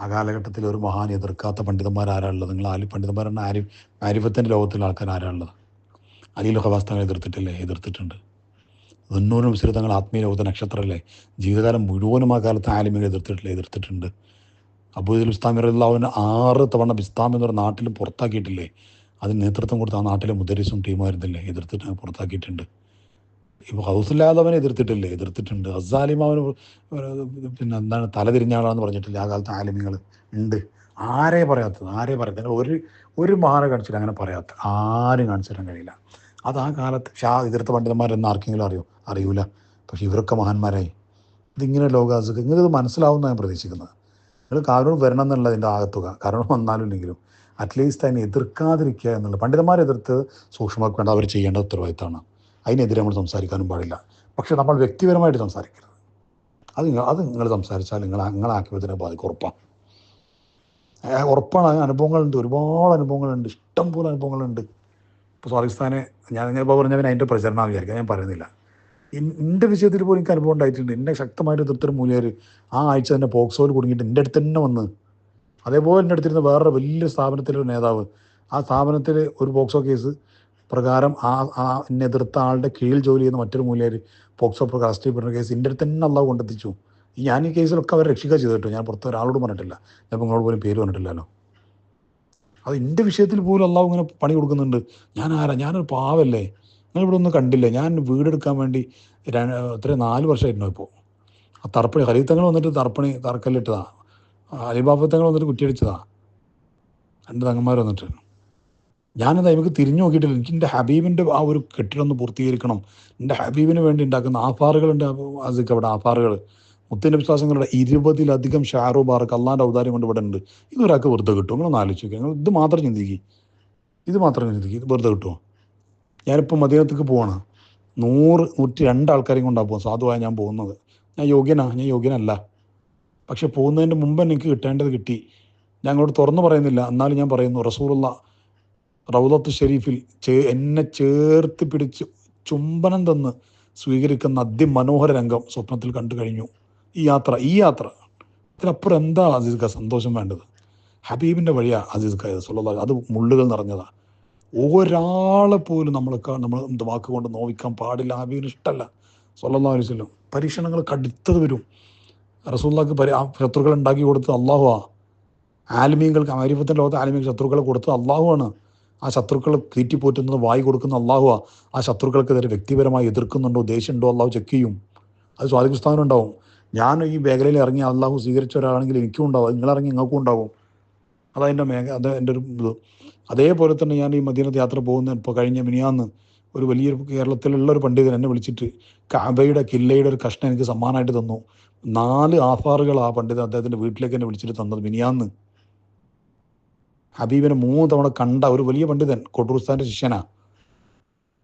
ആ കാലഘട്ടത്തിൽ ഒരു മഹാൻ എതിർക്കാത്ത പണ്ഡിതന്മാർ ആരാളുള്ളത് നിങ്ങൾ ആലി പണ്ഡിതന്മാരാണ് ആരി ആരിഫത്തിന്റെ ലോകത്തിലെ ആൾക്കാർ ആരാളുള്ളത് അലിയിൽ ഹവാസ്തങ്ങൾ എതിർത്തിട്ടില്ലേ? എതിർത്തിട്ടുണ്ട്. തൊണ്ണൂറ് മുസ്ലിം തങ്ങൾ ആത്മീയ ലോകത്തെ നക്ഷത്രമല്ലേ? ജീവിതകാലം മുഴുവനും ആ കാലത്ത് ആലിമിനെ എതിർത്തിട്ടില്ല? എതിർത്തിട്ടുണ്ട്. അബൂദുൽ ഇസ്ലാമി അള്ളാഹുവിനെ ആറ് തവണ ബിസ്താം എന്നൊരു നാട്ടിൽ പുറത്താക്കിയിട്ടില്ലേ? അതിന് നേതൃത്വം കൊടുത്ത് ആ നാട്ടിലെ മുദരിസും ടീമായിരുന്നില്ലേ എതിർത്തിട്ട് പുറത്താക്കിയിട്ടുണ്ട്. ഇപ്പോൾ ഹൗസില്ലാതവനെ എതിർത്തിട്ടില്ലേ? എതിർത്തിട്ടുണ്ട്. അസാലിമാവന് പിന്നെ എന്താണ് തലതിരിഞ്ഞാളാന്ന് പറഞ്ഞിട്ടില്ല ആ കാലത്ത് ആലിമികൾ ഉണ്ട്. ആരെ പറയാത്തത്? ആരെ പറയാത്തത്? ഒരു ഒരു മഹാനെ കാണിച്ചില്ല അങ്ങനെ പറയാത്ത. ആരും കാണിച്ചു തരാൻ കഴിയില്ല. അത് ആ കാലത്ത് ഷാ എതിർത്ത പണ്ഡിതന്മാരെന്ന് ആർക്കെങ്കിലും അറിയോ? അറിയൂല. പക്ഷെ ഇവരൊക്കെ മഹാന്മാരായി. ഇതിങ്ങനെ ലോകാസുഖം ഇത് മനസ്സിലാവുന്ന ഞാൻ പ്രതീക്ഷിക്കുന്നത്. നിങ്ങൾ കാരണം വരണം എന്നുള്ളതിന്റെ ആകത്തുക. കാരണം വന്നാലും ഇല്ലെങ്കിലും അറ്റ്ലീസ്റ്റ് അതിനെ എതിർക്കാതിരിക്കുക എന്നുള്ളത്. പണ്ഡിതന്മാരെ എതിർത്ത് സൂക്ഷ്മമാക്കി വേണ്ട. അവർ ചെയ്യേണ്ട ഉത്തരവാദിത്തമാണ്. അതിനെതിരെ നമ്മൾ സംസാരിക്കാനും പാടില്ല. പക്ഷെ നമ്മൾ വ്യക്തിപരമായിട്ട് സംസാരിക്കരുത്. അത് നിങ്ങൾ അത് നിങ്ങൾ സംസാരിച്ചാൽ നിങ്ങൾ നിങ്ങളാക്കിയതിനെ ബാധിക്കും ഉറപ്പാണ്. ഉറപ്പാണ്. അനുഭവങ്ങളുണ്ട്. ഒരുപാട് അനുഭവങ്ങളുണ്ട്. ഇഷ്ടം പോലെ അനുഭവങ്ങളുണ്ട്. ഇപ്പോൾ സ്വാലിസ്ഥാനെ ഞാൻ ഞാൻ ഇപ്പോൾ പറഞ്ഞാൽ അതിന്റെ പ്രചരണം വിചാരിക്കാം. ഞാൻ പറയുന്നില്ല. എന്റെ വിഷയത്തിൽ പോലും എനിക്ക് അനുഭവം ഉണ്ടായിട്ടുണ്ട്. എന്നെ ശക്തമായിട്ട് എതിർത്തൊരു മൂല്യർ ആ ആഴ്ച തന്നെ പോക്സോയിൽ കുടുങ്ങിയിട്ട് എന്റെ അടുത്ത് തന്നെ വന്ന് അതേപോലെ എന്റെ അടുത്തിരുന്ന വേറൊരു വലിയ സ്ഥാപനത്തിലെ ഒരു നേതാവ് ആ സ്ഥാപനത്തിൽ ഒരു പോക്സോ കേസ് പ്രകാരം ആ ആ എതിർത്ത ആളുടെ കീഴിൽ ജോലി ചെയ്യുന്ന മറ്റൊരു മൂല്യർ പോക്സോ പ്രകാരം അറസ്റ്റ് ചെയ്യപ്പെടുന്ന കേസ് എന്റെ അടുത്ത് തന്നെ അള്ളാഹ് കൊണ്ടെത്തിച്ചു. ഞാൻ ഈ കേസിലൊക്കെ അവരെ രക്ഷിക്കുക ചെയ്തിട്ടു ഞാൻ പുറത്ത് ഒരാളോട് പറഞ്ഞിട്ടില്ല. ഞാൻ നിങ്ങളോട് പോലും പേര് പറഞ്ഞിട്ടില്ലല്ലോ. അത് എന്റെ വിഷയത്തിൽ പോലും അള്ളാഹു ഇങ്ങനെ പണി കൊടുക്കുന്നുണ്ട്. ഞാൻ ആരാ? ഞാനൊരു പാവല്ലേ? നിങ്ങൾ ഇവിടെ ഒന്നും കണ്ടില്ല? ഞാൻ വീടെടുക്കാൻ വേണ്ടി ഇത്രയും നാല് വർഷമായിരുന്നു ഇപ്പോൾ. ആ തർപ്പണി ഹരിത്തങ്ങൾ വന്നിട്ട് തർപ്പണി തറക്കല്ലിട്ടതാ. അലിബാബത്തങ്ങൾ വന്നിട്ട് കുറ്റിയടിച്ചതാ. രണ്ട് തങ്ങന്മാർ വന്നിട്ട്. ഞാനത് എനിക്ക് തിരിഞ്ഞു നോക്കിയിട്ടില്ല. എനിക്ക് എന്റെ ഹബീബിന്റെ ആ ഒരു കെട്ടിടം ഒന്ന് പൂർത്തീകരിക്കണം. എന്റെ ഹബീബിന് വേണ്ടി ഉണ്ടാക്കുന്ന ആഫാറുകളുണ്ട് അതൊക്കെ അവിടെ ആഫാറുകൾ. മുത്തിന്റെ വിശ്വാസങ്ങളുടെ ഇരുപതിലധികം ഷാറോ ബാർക്ക് അള്ളാന്റെ ഔദാര്യം കൊണ്ട് ഇവിടെ ഉണ്ട്. ഇതൊരാൾക്ക് വെറുതെ കിട്ടും നിങ്ങളൊന്ന് ആലോചിച്ച് നിങ്ങൾ ഇത് മാത്രം ചിന്തിക്കുക ഇത് മാത്രം ചിന്തിക്കുക ഇത് വെറുതെ കിട്ടുമോ? ഞാനിപ്പോൾ മദീനത്തേക്ക് പോവാണ്. നൂറ് നൂറ്റി രണ്ട് ആൾക്കാരെയും കൊണ്ടാണ് പോകുന്നത്. സാധുവായ ഞാൻ പോകുന്നത്. ഞാൻ യോഗ്യനാ. ഞാൻ യോഗ്യനല്ല. പക്ഷെ പോകുന്നതിന്റെ മുമ്പ് എനിക്ക് കിട്ടേണ്ടത് കിട്ടി. ഞാൻ അങ്ങോട്ട് തുറന്നു പറയുന്നില്ല. എന്നാലും ഞാൻ പറയുന്നു റസൂലുള്ള റൗലത്ത് ഷെരീഫിൽ ചേ എന്നെ ചേർത്ത് പിടിച്ച് ചുംബനം തന്ന് സ്വീകരിക്കുന്ന അതിമനോഹര രംഗം സ്വപ്നത്തിൽ കണ്ടു കഴിഞ്ഞു. ഈ യാത്ര ഈ യാത്ര. ഇതിനപ്പുറം എന്താ അസീസ് ഖാ സന്തോഷം വേണ്ടത്? ഹബീബിന്റെ വഴിയാ അസീസ് ഖാ സല്ലല്ലാഹു അത് മുള്ളുകൾ നിറഞ്ഞതാ. ഒരാളെ പോലും നമ്മളൊക്കെ നമ്മൾ എന്ത് വാക്ക് കൊണ്ട് നോവിക്കാൻ പാടില്ല. ഹബീബിന് ഇഷ്ടമല്ല സല്ലല്ലാഹു അലൈഹി വസല്ലം. പരീക്ഷണങ്ങൾ കടുത്തത് വരും. റസൂല്ലാക്ക് പരി ശത്രുക്കൾ ഉണ്ടാക്കി കൊടുത്തത് അള്ളാഹുവാ ആലിമീങ്ങൾക്ക് അമരിഫത്തിന്റെ ലോകത്ത് ആലിമീങ്ങൾ ശത്രുക്കളെ കൊടുത്തത് അള്ളാഹുവാണ് ആ ശത്രുക്കൾ തീറ്റിപ്പോറ്റുന്നത് വായി കൊടുക്കുന്ന അള്ളാഹുവാ. ആ ശത്രുക്കൾക്ക് ശത്രുക്കൾക്കെതിരെ വ്യക്തിപരമായി എതിർക്കുന്നുണ്ടോ ദേഷ്യമുണ്ടോ അള്ളാഹു ചെക്ക് ചെയ്യും. അത് സ്വാധിസ്ഥാനം ഞാൻ ഈ മേഖലയിൽ ഇറങ്ങി അള്ളാഹു സ്വീകരിച്ച ഒരാളാണെങ്കിൽ എനിക്കും ഉണ്ടാവും നിങ്ങൾ ഇറങ്ങി നിങ്ങൾക്കും ഉണ്ടാവും. അതതിന്റെ മേഖ അത് എന്റെ ഒരു ഇത്. അതേപോലെ തന്നെ ഞാൻ ഈ മദീനത്ത് യാത്ര പോകുന്ന ഇപ്പോൾ കഴിഞ്ഞ മിനിയാന്ന് ഒരു വലിയൊരു കേരളത്തിലുള്ള ഒരു പണ്ഡിതൻ എന്നെ വിളിച്ചിട്ട് കാബയുടെ കില്ലയുടെ ഒരു കഷ്ണം എനിക്ക് സമ്മാനമായിട്ട് തന്നു. നാല് ആഫാറുകൾ ആ പണ്ഡിതൻ അദ്ദേഹത്തിന്റെ വീട്ടിലേക്ക് എന്നെ വിളിച്ചിട്ട് തന്നത് മിനിയാന്ന്. ഹബീബിനെ മൂന്ന് തവണ കണ്ട ഒരു വലിയ പണ്ഡിതൻ കൊട്ടൂർസ്ഥാന്റെ ശിഷ്യനാ.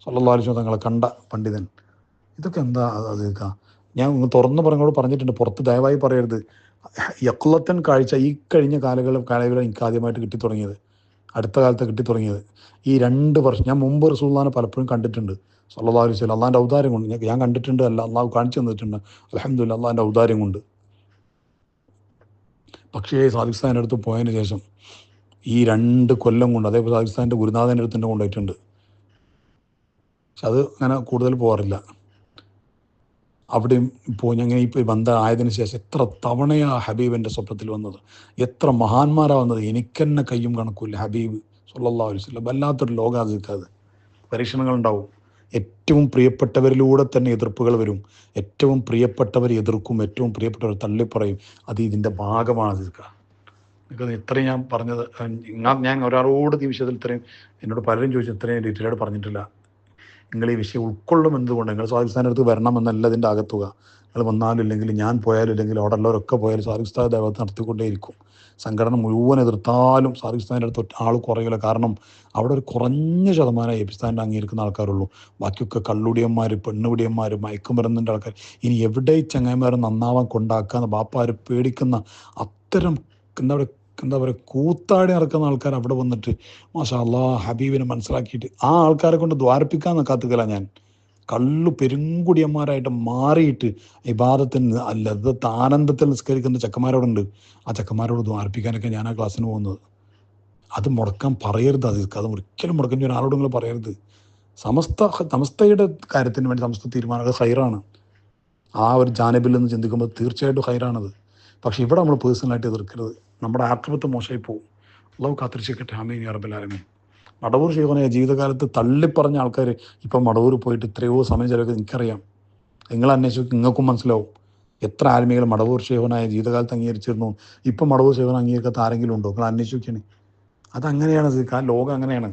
അലൈഹി തങ്ങളെ കണ്ട പണ്ഡിതൻ. ഇതൊക്കെ എന്താ അത് ഞാൻ തുറന്നു പറഞ്ഞോട് പറഞ്ഞിട്ടുണ്ട് പുറത്ത് ദയവായി പറയരുത്. യക്ലത്തൻ കാഴ്ച ഈ കഴിഞ്ഞ കാലങ്ങളിൽ കാലങ്ങളിൽ എനിക്ക് ആദ്യമായിട്ട് കിട്ടി തുടങ്ങിയത്. അടുത്ത കാലത്ത് കിട്ടി തുടങ്ങിയത്. ഈ രണ്ട് വർഷം ഞാൻ മുമ്പ് റസൂള്ളാനെ പലപ്പോഴും കണ്ടിട്ടുണ്ട്. സല്ലാ അലൈഹി വസല്ലം അള്ളാന്റെ ഔദാര്യം കൊണ്ട് ഞാൻ- കണ്ടിട്ടുണ്ട് അല്ല അള്ളാഹു കാണിച്ചു തന്നിട്ടുണ്ട്. അലഹമ്മദില്ല അള്ളാന്റെ ഔദാര്യം കൊണ്ട് പക്ഷേ സാദിഖ്സ്ഥാന്റെ അടുത്ത് പോയതിന് ശേഷം ഈ രണ്ട് കൊല്ലം കൊണ്ട് അതേപോലെ പാകിസ്ഥാന്റെ ഗുരുനാഥന്റെ അടുത്ത് തന്നെ കൊണ്ടുപോയിട്ടുണ്ട്. പക്ഷെ അത് അങ്ങനെ കൂടുതൽ പോകാറില്ല അവിടെയും ഇപ്പോൾ ഞങ്ങൾ ഇപ്പോൾ ബന്ധം ആയതിനു ശേഷം എത്ര തവണയാ ഹബീബിന്റെ സ്വപ്നത്തിൽ വന്നത്? എത്ര മഹാന്മാരാ വന്നത്? എനിക്കെന്നെ കയ്യും കണക്കൂല്ല ഹബീബ് സുല്ലാ അലൈഹി വസല്ലം. വല്ലാത്തൊരു ലോകാതിക്കാത് പരീക്ഷണങ്ങൾ ഉണ്ടാവും. ഏറ്റവും പ്രിയപ്പെട്ടവരിലൂടെ തന്നെ എതിർപ്പുകൾ വരും. ഏറ്റവും പ്രിയപ്പെട്ടവർ എതിർക്കും. ഏറ്റവും പ്രിയപ്പെട്ടവർ തള്ളിപ്പറയും. അത് ഇതിന്റെ ഭാഗമാണ് നിങ്ങൾക്ക് ഇത്രയും ഞാൻ പറഞ്ഞത് ഞാൻ ഒരാളോട് ഈ വിഷയത്തിൽ ഇത്രയും എന്നോട് പലരും ചോദിച്ചു ഇത്രയും ഡീറ്റെയിലായിട്ട് പറഞ്ഞിട്ടില്ല. നിങ്ങൾ ഈ വിഷയം ഉൾക്കൊള്ളും എന്തുകൊണ്ട്? നിങ്ങൾ സ്വാദിസ്ഥാന്റെ അടുത്ത് വരണം എന്നല്ല ഇതിന്റെ അകത്തുക. നിങ്ങൾ വന്നാലും ഇല്ലെങ്കിൽ ഞാൻ പോയാലും ഇല്ലെങ്കിൽ അവിടെ ഉള്ളവരൊക്കെ പോയാലും സാദിസ്ഥാൻ ദേവത്ത് നടത്തിക്കൊണ്ടേയിരിക്കും. സംഘടന മുഴുവൻ എതിർത്താലും സാദിസ്ഥാന്റെ അടുത്ത് ആൾ കുറയില്ല. കാരണം അവിടെ ഒരു കുറഞ്ഞ ശതമാനം എപ്പിസ്ഥാന്റെ അംഗീകരിക്കുന്ന ആൾക്കാരുള്ളൂ. ബാക്കിയൊക്കെ കള്ളുടിയന്മാർ പെണ്ണുപിടിയന്മാർ മയക്കുമരുന്നിന്റെ ആൾക്കാർ ഇനി എവിടെ ചങ്ങായിമാരും നന്നാവാൻ കൊണ്ടാക്കാൻ ബാപ്പാർ പേടിക്കുന്ന അത്തരം എന്താ പറയുക എന്താ പറയുക കൂത്താടി നടക്കുന്ന ആൾക്കാർ അവിടെ വന്നിട്ട് മാഷാ അള്ളാ ഹബീബിനെ മനസ്സിലാക്കിയിട്ട് ആ ആൾക്കാരെ കൊണ്ട് ദ്വാരപ്പിക്കാൻ കാത്തുക്കല ഞാൻ. കള്ളു പെരുങ്കുടിയന്മാരായിട്ട് മാറിയിട്ട് ഇബാദത്തിന് ലദ്ദത്ത് ആനന്ദത്തിൽ നിസ്കരിക്കുന്ന ചെക്കന്മാരോടുണ്ട്. ആ ചെക്കന്മാരോട് ദ്വാരിപ്പിക്കാനൊക്കെ ഞാൻ ആ ക്ലാസ്സിന് പോകുന്നത്. അത് മുടക്കാൻ പറയരുത് അത് അത് ഒരിക്കലും മുടക്കാൻ ഒരാളോട് നിങ്ങൾ പറയരുത്. സമസ്ത സമസ്തയുടെ കാര്യത്തിന് വേണ്ടി സമസ്ത തീരുമാനങ്ങൾ ഹൈറാണ്. ആ ഒരു ജാനബിൽ നിന്ന് ചിന്തിക്കുമ്പോൾ തീർച്ചയായിട്ടും ഹൈറാണത്. പക്ഷെ ഇവിടെ നമ്മൾ പേഴ്സണലായിട്ട് എതിർക്കരുത്. നമ്മുടെ ആക്രമത്തെ മോശമായി പോകും. അള്ളാഹു കാത്തിരിച്ചിരിക്കട്ടെ ആമീൻ അറബിലാലമീൻ മടവൂർ ചെയ്യുന്ന ജീവിതകാലത്ത് തള്ളിപ്പറഞ്ഞ ആൾക്കാർ ഇപ്പം മടവൂർ പോയിട്ട് എത്രയോ സമയം ചിലവൊക്കെ എനിക്കറിയാം. നിങ്ങൾ അന്വേഷിച്ച് നിങ്ങൾക്കും മനസ്സിലാവും. എത്ര ആത്മീകൾ മടവൂർ ശേഖനായ ജീവിതകാലത്ത് അംഗീകരിച്ചിരുന്നു. ഇപ്പം മടവൂർ ഷെയ്ഖൻ അംഗീകരിക്കാത്ത ആരെങ്കിലും ഉണ്ടോ? നിങ്ങൾ അന്വേഷിക്കണേ അതങ്ങനെയാണ് ലോകം അങ്ങനെയാണ്.